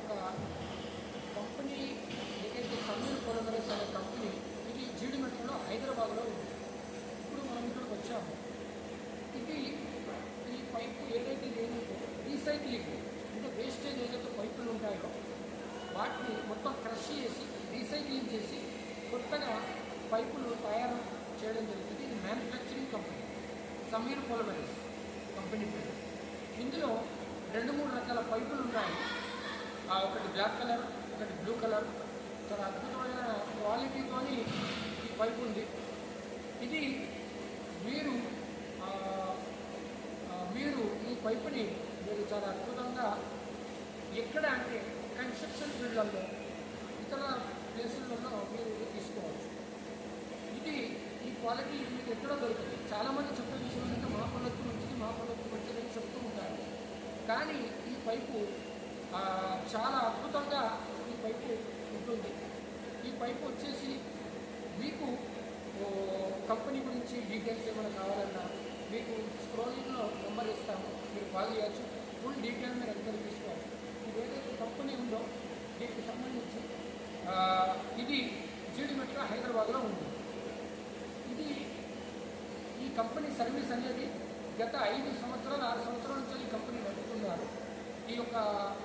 ఒక కంపెనీ ఏదైతే సంజీవ్ కొలగరస్ అనే కంపెనీ ఇది జీడిమెట్లలో హైదరాబాద్లో ఉంది. ఇప్పుడు మనం ఇక్కడికి వచ్చాము. ఇది ఈ పైపు ఏదైతే లేదో రీసైక్లింగ్ అంటే వేస్టేజ్ ఏదైతే పైపులు ఉంటాయో వాటిని మొత్తం క్రష్ చేసి రీసైక్లింగ్ చేసి కొత్తగా పైపులు తయారు చేయడం జరుగుతుంది. ఇది మ్యానుఫ్యాక్చరింగ్ కంపెనీ సమీర్ పొలమెన్స్ కంపెనీ పేరు. ఇందులో రెండు మూడు రకాల పైపులు ఉన్నాయి. ఒకటి బ్లాక్ కలర్ ఒకటి బ్లూ కలర్. చాలా అద్భుతమైన క్వాలిటీతోని ఈ పైపు ఉంది. ఇది మీరు మీరు ఈ పైపుని మీరు చాలా అద్భుతంగా ఎక్కడ అంటే కన్స్ట్రక్షన్ ఫీల్డ్లలో ఇతర ప్లేసులలో మీరు తీసుకోవచ్చు. ఇది ఈ క్వాలిటీ మీకు ఎక్కడో దొరుకుతుంది. చాలామంది చెప్పే విషయం ఏంటంటే మా పొలకు మంచిది మా పొలకు మంచిది అని చెప్తూ ఉంటారు. కానీ ఈ పైపు చాలా అద్భుతంగా ఈ పైపు ఉంటుంది. ఈ పైపు వచ్చేసి మీకు కంపెనీ గురించి డీటెయిల్స్ ఏమైనా కావాలన్నా మీకు స్క్రోలింగ్లో నెంబర్ ఇస్తాము మీరు కాల్ చేయొచ్చు. ఫుల్ డీటెయిల్ మీరు అందరూ తీసుకోవాలి. ఇది ఏదైతే కంపెనీ ఉందో దీనికి సంబంధించి ఇది జీడిమెట్ల హైదరాబాద్లో ఉంది. ఇది ఈ కంపెనీ సర్వీస్ అనేది గత ఐదు సంవత్సరాలు ఆరు సంవత్సరాల నుంచి ఈ కంపెనీ నడుపుతుంది యొక్క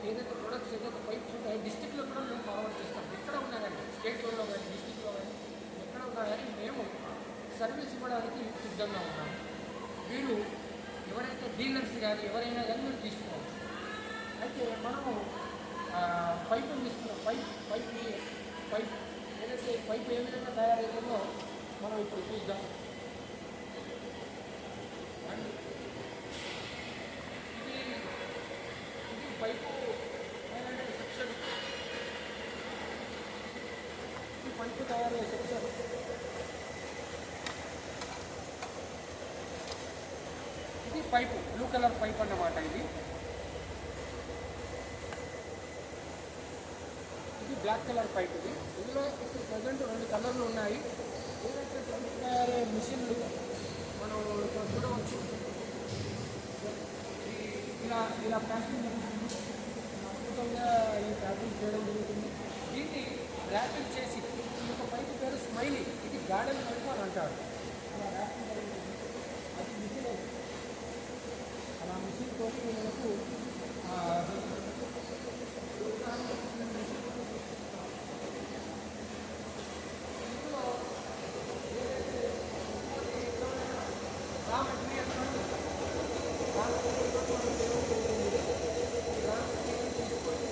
ఏదైతే ప్రొడక్ట్స్ ఏదైతే పైప్స్ ఉంటాయో డిస్టిక్లో కూడా మేము ఫార్వర్డ్ చేస్తాం. ఎక్కడ ఉన్నా కానీ స్టేట్లో కానీ డిస్టిక్లో కానీ ఎక్కడ ఉన్నా కానీ మేము సర్వీస్ ఇవ్వడానికి సిద్ధంగా ఉన్నాము మీరు ఎవరైతే డీలర్స్ కానీ ఎవరైనా కానీ మీరు తీసుకోవచ్చు. అయితే మనము పైపు పైపుని తీసుకున్నాం. పైప్ పైప్ పైప్ ఏదైతే పైప్ ఏ విధంగా తయారవుతుందో మనం ఇప్పుడు చూద్దాం అండ్ ఇది ఇది పైపు ఏంటంటే సెక్షన్ ఈ పైపు తయారయ్యే సెక్షన్ ఇది పైపు బ్లూ కలర్ పైప్ అన్నమాట ఇది ఇది బ్లాక్ కలర్ పైప్ ఇది ఇందులో ఇప్పుడు ప్రజెంట్ రెండు కలర్లు ఉన్నాయి ఏదైతే పైపు తయారయ్యే మిషన్లు మనం ఇక్కడ చూడవచ్చు ఇలా ఇలా ప్యాకింగ్ జరుగుతుంది ఈ ప్యాకింగ్ చేయడం జరుగుతుంది. దీన్ని ర్యాపింగ్ చేసి ఈ యొక్క పైపు పేరు స్మైలీ ఇది గార్డెన్ పైపు అని అంటారు. అలా ర్యాపింగ్ జరుగుతుంది. అది మిషన్ అలా మిషన్ తోటి మనకు ఆ, ఇందులో ఏదైతే రా మెటీరియల్స్ రా మెటీరియల్స్ మనం ఉపయోగించేది రా మెటీరియల్ తీసుకొని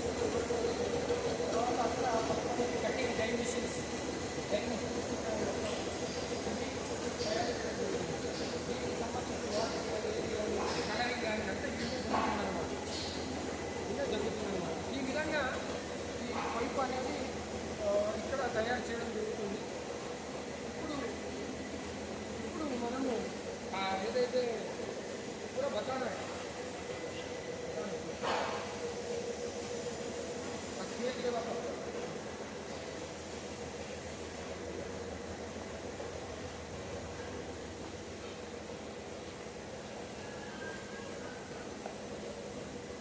తర్వాత అక్కడ పక్కన cutting die machines die machines దీనికి సంబంధించిన కలరింగ్ కానీ అంతా ఇదే జరుగుతుందన్నమాట ఇదే జరుగుతుందన్నమాట ఈ విధంగా ఈ పైప్ అనేది ఆ, ఇక్కడ తయారు చేయడం జరుగుతుంది ఇప్పుడు ఇప్పుడు మనము ఆ ఏదైతే కూడా బతానా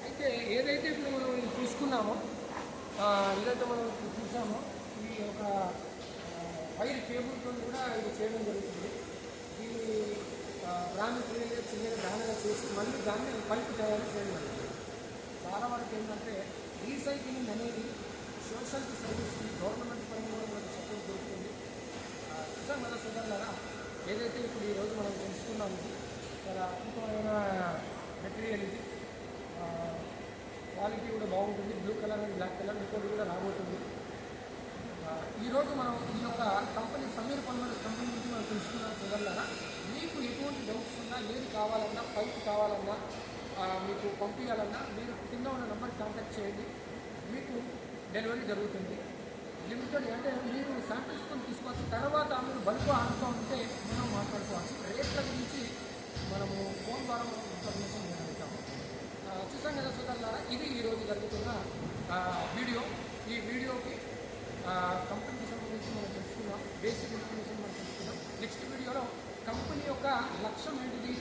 అయితే ఏదైతే ఇప్పుడు మనం చూసుకున్నామో ఏదైతే మనం చూసామో ఈ ఒక వైర్ కేబుల్తో కూడా ఇది చేయడం జరుగుతుంది. దీన్ని బ్రాహ్మణ చిన్న బ్రాహ్మణ చేసి మళ్ళీ దాన్ని పైపు తయారు చేయడం. చాలా వరకు ఏంటంటే రీసైక్లింగ్ అనేది సోషల్ సర్వీస్ గవర్నమెంట్ పరంగా కూడా మనకు సపోర్ట్ దొరుకుతుంది. ఆ, మన కదా ఏదైతే ఇప్పుడు ఈరోజు మనం తెలుసుకున్నాము చాలా అద్భుతమైన మెటీరియల్ ఇది. క్వాలిటీ కూడా బాగుంటుంది blue colour and black colour ఇంకోటి కూడా రాబోతుంది ఆ, ఈరోజు మనం ఈ యొక్క కంపెనీ సమీర్ పల్మర్స్ కంపెనీ నుంచి మనం తెలుసుకున్నాం సోదరులారా మీకు ఎటువంటి డౌట్స్ ఉన్నా ఏది కావాలన్నా పైప్ కావాలన్నా మీకు పంపించాలన్నా మీరు కింద ఉన్న నెంబర్ కాంటాక్ట్ చేయండి. మీకు డెలివరీ జరుగుతుంది. లిమిటెడ్ అంటే మీరు శాంపిల్స్ కొని తీసుకోవచ్చు. తర్వాత మీరు బల్క్ ఆడుతూ ఉంటే మనం మాట్లాడుకోవచ్చు. రేట్ల గురించి మనము ఫోన్ ద్వారా మనం ఇన్ఫర్మేషన్ ఇవ్వగలుగుతాము చూసాం కదా సోదరులారా ఇది ఈరోజు జరుగుతున్న వీడియో. ఈ వీడియోకి కంపెనీకి సంబంధించి మనం తెలుసుకున్నాం బేసిక్ ఇన్ఫర్మేషన్ మనం తెలుసుకున్నాం నెక్స్ట్ వీడియోలో కంపెనీ యొక్క లక్ష్యం ఏంటిది?